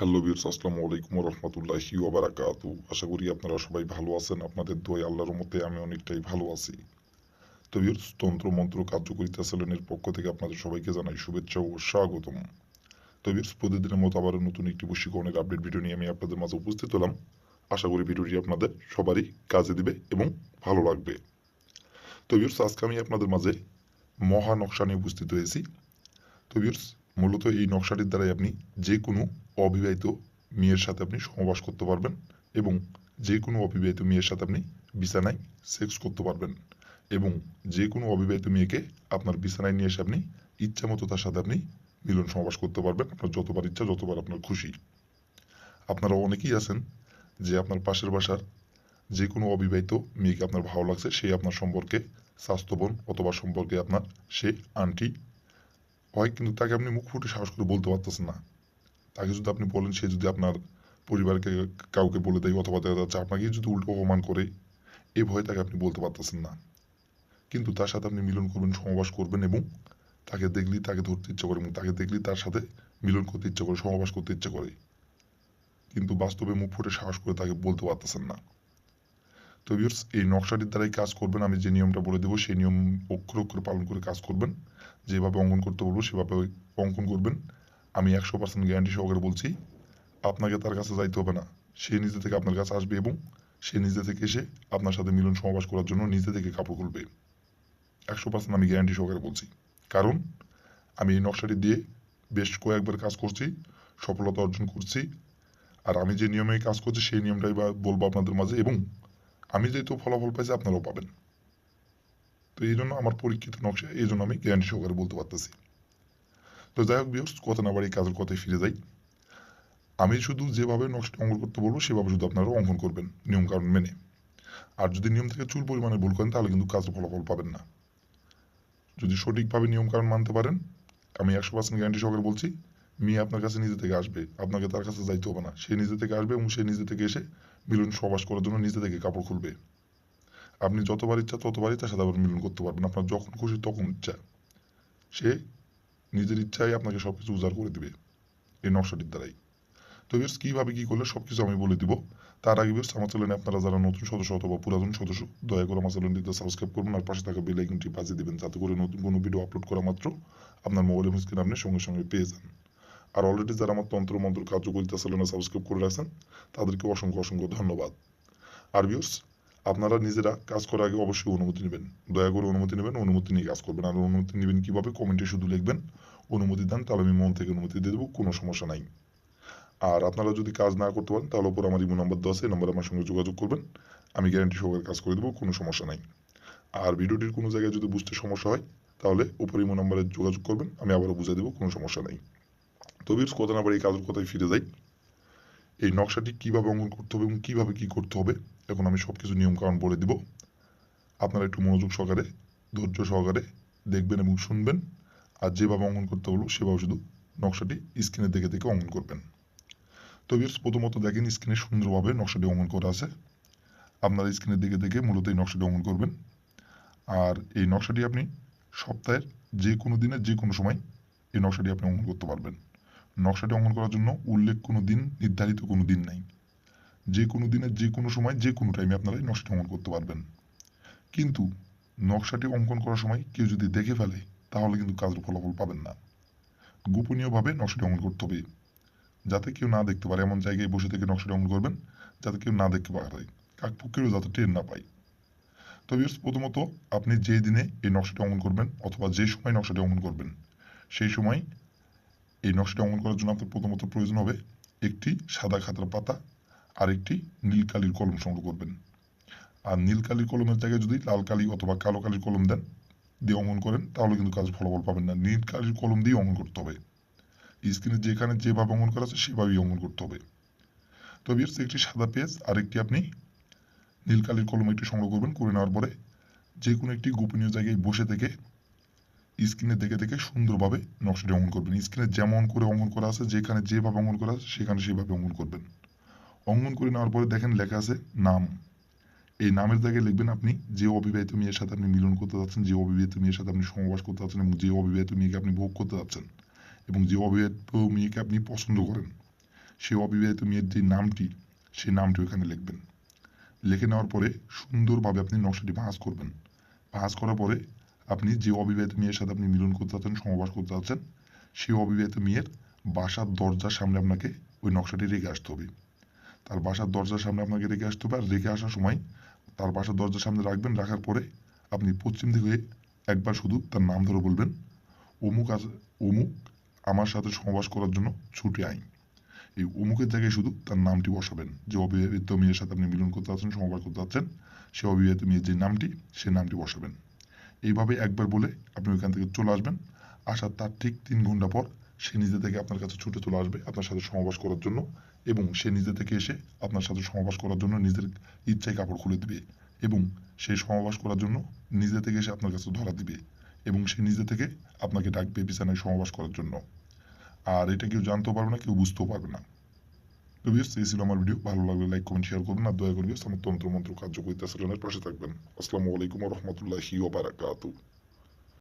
Hello বিয়ার্স আসসালামু আলাইকুম রহমতুল্লাহি ওবারাকাত আশা করি আপনারা সবাই ভালো আছেন, আপনাদের দোয় আল্লাহর মতে আমি অনেকটাই ভালো আছি। তো বিয়ার্স তন্ত্র, মন্ত্র, কার্যকরিতা সেলেনের পক্ষ থেকে আপনাদের সবাইকে জানাই শুভেচ্ছা ও স্বাগতম। তো বিয়ার্স প্রতিদিনের মতো আবার নতুন একটি বশীকরণের আপডেট ভিডিও নিয়ে আমি আপনাদের মাঝে উপস্থিত হলাম। আশা করি ভিডিওটি আপনাদের সবারই কাজে দিবে এবং ভালো লাগবে। তো বিয়ার্স আজকে আমি আপনাদের মাঝে মহা নকশা নিয়ে উপস্থিত হয়েছি। তো বিয়ার্স মূলত এই নকশাটির দ্বারাই আপনি যে কোনো অবিবাহিত মেয়ের সাথে আপনি সহবাস করতে পারবেন এবং যে কোনো অবিবাহিত মেয়ের সাথে আপনি বিছানায় সেক্স করতে পারবেন এবং যে কোনো অবিবাহিত মেয়েকে আপনার বিছানায় নিয়ে এসে আপনি ইচ্ছা মতো তার সাথে আপনি মিলন সহবাস করতে পারবেন। আপনার যতবার ইচ্ছা, যতবার আপনার খুশি। আপনারা অনেকেই আছেন যে আপনার পাশের বাসার যে কোনো অবিবাহিত মেয়েকে আপনার ভালো লাগছে, সে আপনার সম্পর্কে স্বাস্থ্যবান অথবা সম্পর্কে আপনার সে আন্টি হয়, কিন্তু তাকে আপনি মুখ ফুটে সাহস করে বলতে পারতেছেন না। তাকে যদি আপনি বলেন, সে যদি আপনার পরিবারকে কাউকে বলে দেয় অথবা দেখা যাচ্ছে আপনাকে যদি উল্টো অপমান করে এই ভয়ে তাকে আপনি বলতে পারতেছেন না। কিন্তু তার সাথে আপনি মিলন করবেন সমাবাস করবেন এবং তাকে দেখলেই তাকে ধরতে ইচ্ছা করে এবং তাকে দেখলেই তার সাথে মিলন করতে ইচ্ছা করে সমাবাস করতে ইচ্ছা করে। কিন্তু বাস্তবে মুখ ফুটে সাহস করে তাকে বলতে পারতেছেন না। তো ভিউয়ার্স এই নকশাটির দ্বারাই কাজ করবেন, আমি যে নিয়মটা বলে দেবো, সেই নিয়ম অক্ষর অক্ষরে পালন করে কাজ করবেন। যেভাবে অঙ্কন করতে বলব, সেভাবে অঙ্কন করবেন। আমি একশো পার্সেন্ট গ্যারান্টি সহকারে বলছি, আপনাকে তার কাছে যাইতে হবে না। সে নিজে থেকে আপনার কাছে আসবে এবং সে নিজে থেকে এসে আপনার সাথে মিলন সমাবাস করার জন্য নিজে থেকে কাপড় খুলবে। একশো পার্সেন্ট আমি গ্যারান্টি সহকারে বলছি। কারণ, আমি এই নকশাটি দিয়ে বেশ কয়েকবার কাজ করছি, সফলতা অর্জন করছি, আর আমি যে নিয়মে কাজ করছি, সেই নিয়মটাই বা বলব আপনাদের মাঝে এবং আমি যেহেতু ফলাফল পাইছি, আপনারাও পাবেন। তো এই জন্য আমার পরীক্ষিত নকশা, এই জন্য আমি গ্যারান্টি সহকারে বলতে পারতেছি। তো যাই হোক বিয়স কথা না বাড়ি কাজের কথায় ফিরে যাই। আমি শুধু যেভাবে নকশাটা অঙ্কন করতে বলব, সেভাবে শুধু আপনারা অঙ্কন করবেন, নিয়ম কারণ মেনে। আর যদি নিয়ম থেকে চুল পরিমাণে ভুল করেন, তাহলে কিন্তু কাজের ফলাফল পাবেন না। যদি সঠিকভাবে নিয়ম কারণ মানতে পারেন, আমি একশো পার্সেন্ট গ্যারান্টি সহকারে বলছি, মেয়ে আপনার কাছে নিজে থেকে আসবে, আপনাকে তার কাছে যাইতে হবে না। সে নিজে থেকে আসবে এবং সে নিজে থেকে এসে মিলন সবাস করার জন্য নিজে থেকে কাপড় খুলবে। আপনি যতবার ইচ্ছা ততবারই তার সাথে আবার মিলন করতে পারবেন, আপনার যখন খুশি তখন ইচ্ছা। সে নিজের ইচ্ছায় আপনাকে সব কিছু উজাড় করে দিবে এই নকশাটির দ্বারাই। তো বেশ কীভাবে কী করলে সব কিছু আমি বলে দিব? তার আগে বেশ আমার চ্যানেলে আপনারা যারা নতুন সদস্য অথবা পুরাতন সদস্য, দয়া করে আমার চ্যানেলটিতে সাবস্ক্রাইব করবেন আর পাশে থাকা বেল আইকনটি বাজিয়ে দেবেন, যাতে করে নতুন কোনো ভিডিও আপলোড করা মাত্র আপনার মোবাইল স্ক্রিন আপনি সঙ্গে সঙ্গে পেয়ে যান। আর অলরেডি যারা আমার তন্ত্র মন্ত্র কার্যকরিতা চ্যানেলে সাবস্ক্রাইব করে রাখছেন, তাদেরকে অসংখ্য অসংখ্য ধন্যবাদ। আর ভিউর্স আপনারা নিজেরা কাজ করার আগে অবশ্যই অনুমতি নেবেন। দয়া করে অনুমতি নেবেন, অনুমতি নিয়ে কাজ করবেন। আর অনুমতি নেবেন কীভাবে? কমেন্টে শুধু লিখবেন, অনুমতি দেন, তাহলে আমি মন থেকে অনুমতি দিয়ে দেবো, কোনো সমস্যা নাই। আর আপনারা যদি কাজ না করতে পারেন, তাহলে ওপর আমার ইমো নাম্বার আছে, এই নাম্বারে আমার সঙ্গে যোগাযোগ করবেন। আমি গ্যারান্টি সহকারে কাজ করে দেবো, কোনো সমস্যা নাই। আর ভিডিওটির কোনো জায়গায় যদি বুঝতে সমস্যা হয়, তাহলে উপর ইমো নাম্বারে যোগাযোগ করবেন, আমি আবারও বুঝে দেবো, কোনো সমস্যা নাই। তো বিরস কথা না এই কাজের কথায় ফিরে যাই। এই নকশাটি কীভাবে অঙ্কন করতে হবে এবং কীভাবে কী করতে হবে, এখন আমি সব কিছু নিয়মকানুন বলে দিব। আপনারা একটু মনোযোগ সহকারে, ধৈর্য সহকারে দেখবেন এবং শুনবেন। আর যেভাবে অঙ্কন করতে বলব, সেভাবে শুধু নকশাটি স্ক্রিনে দেখে দেখে অঙ্কন করবেন। তো প্রথমত দেখেন স্ক্রিনে সুন্দরভাবে নকশাটি অঙ্কন করা আছে। আপনারা স্ক্রিনে দেখে দেখে মূলত এই নকশাটি অঙ্কন করবেন। আর এই নকশাটি আপনি সপ্তাহের যে কোনো দিনে, যে কোনো সময় এই নকশাটি আপনি অঙ্কন করতে পারবেন। নকশাটি অঙ্কন করার জন্য উল্লেখ কোনো দিন, নির্ধারিত কোনো দিন নাই। যে কোনো দিনের যে কোনো সময়, যে কোনো টাইমে আপনারা এই নকশাটি অঙ্কন করতে পারবেন। কিন্তু নকশাটি অঙ্কন করার সময় কেউ যদি দেখে ফেলে, তাহলে কিন্তু কাজের ফলাফল পাবেন না। গোপনীয়ভাবে নকশাটি অঙ্কন করতে হবে, যাতে কেউ না দেখতে পারে এমন জায়গায় বসে থেকে নকশাটি অঙ্কন করবেন, যাতে কেউ না দেখতে পারে। কাকপক্ষেরও যাতে টের না পায়। তবে প্রথমত আপনি যে দিনে এই নকশাটি অঙ্কন করবেন অথবা যে সময় নকশাটি অঙ্কন করবেন, সেই সময় এই নকশাটি অঙ্কন করার জন্য আপনার প্রথমত প্রয়োজন হবে একটি সাদা খাতার পাতা আর একটি নীল কালির কলম সংগ্রহ করবেন। আর নীল কালির কলমের জায়গায় যদি লাল কালি অথবা কালো কালির কলম দেন, দিয়ে অঙ্কন করেন, তাহলে কিন্তু কাজ ফলাফল পাবেন না। নীল কালির কলম দিয়ে অঙ্কন করতে হবে। স্ক্রিনে যেখানে যেভাবে অঙ্কন করা আছে, সেভাবেই অঙ্কন করতে হবে। তো বিয়ার্স একটি সাদা পেজ আর একটি আপনি নীল কালির কলম একটি সংগ্রহ করবেন, করে নেওয়ার পরে যে কোনো একটি গোপনীয় জায়গায় বসে থেকে স্ক্রিনে দেখে দেখে সুন্দরভাবে নকশাটি অঙ্কন করবেন। স্ক্রিনে যেমন করে অঙ্কন করা আছে, যেখানে যেভাবে অঙ্কন করা আছে, সেখানে সেভাবে অঙ্কন করবেন। অঙ্কন করে নেওয়ার পরে দেখেন লেখা আছে নাম। এই নামের জায়গায় লিখবেন আপনি যে অবিবাহিত মেয়ের সাথে আপনি মিলন করতে যাচ্ছেন, যে অবিবাহিত মেয়ের সাথে আপনি সমবাস করতে যাচ্ছেন এবং যে অবিবাহিত মেয়েকে আপনি ভোগ করতে যাচ্ছেন এবং যে অবিবাহিত মেয়েকে আপনি পছন্দ করেন সেই অবিবাহিত মেয়ের যে নামটি, সেই নামটি ওখানে লিখবেন। লিখে নেওয়ার পরে সুন্দরভাবে আপনি নকশাটি ভাঁজ করবেন। ভাঁজ করার পরে আপনি যে অবিবাহিত মেয়ের সাথে আপনি মিলন করতে চাচ্ছেন সমাবাস করতে চাচ্ছেন সেই অবিবাহিত মেয়ের বাসার দরজার সামনে আপনাকে ওই নকশাটি রেখে আসতে হবে। তার বাসার দরজার সামনে আপনাকে রেখে আসতে হবে আর রেখে আসার সময় তার বাসার দরজার সামনে রাখবেন, রাখার পরে আপনি পশ্চিম দিকে একবার শুধু তার নাম ধরে বলবেন, অমুক আছে অমুক আমার সাথে সমাবাস করার জন্য ছুটে আইন এই অমুকের জায়গায় শুধু তার নামটি বসাবেন। যে অবিবাহিত মেয়ের সাথে আপনি মিলন করতে যাচ্ছেন সমাবাস করতে যাচ্ছেন, সে অবিবাহিত মেয়ের যে নামটি, সে নামটি বসাবেন। এইভাবে একবার বলে আপনি ওইখান থেকে চলে আসবেন। আসার তার ঠিক তিন ঘণ্টা পর সে নিজে থেকে আপনার কাছে ছুটে চলে আসবে আপনার সাথে সমাবাস করার জন্য এবং সে নিজে থেকে এসে আপনার সাথে সমাবাস করার জন্য নিজের ইচ্ছায় কাপড় খুলে দিবে এবং সেই সমাবাস করার জন্য নিজে থেকে এসে আপনার কাছে ধরা দিবে এবং সে নিজে থেকে আপনাকে ডাকবে বিছানায় সমাবাস করার জন্য। আর এটা কেউ জানতেও পারবে না, কেউ বুঝতেও পারবে না। তো বিয়ার্স এই ছিল আমার ভিডিও ভালো লাগলে লাইক কমেন্ট শেয়ার করবেন আর দয়া করে বিয়ার্স আমার তন্ত্র মন্ত্র কার্যকরিতা চ্যানেলের পাশে থাকবেন। আসসালামু আলাইকুম রহমতুল্লাহি ওবারাকাতু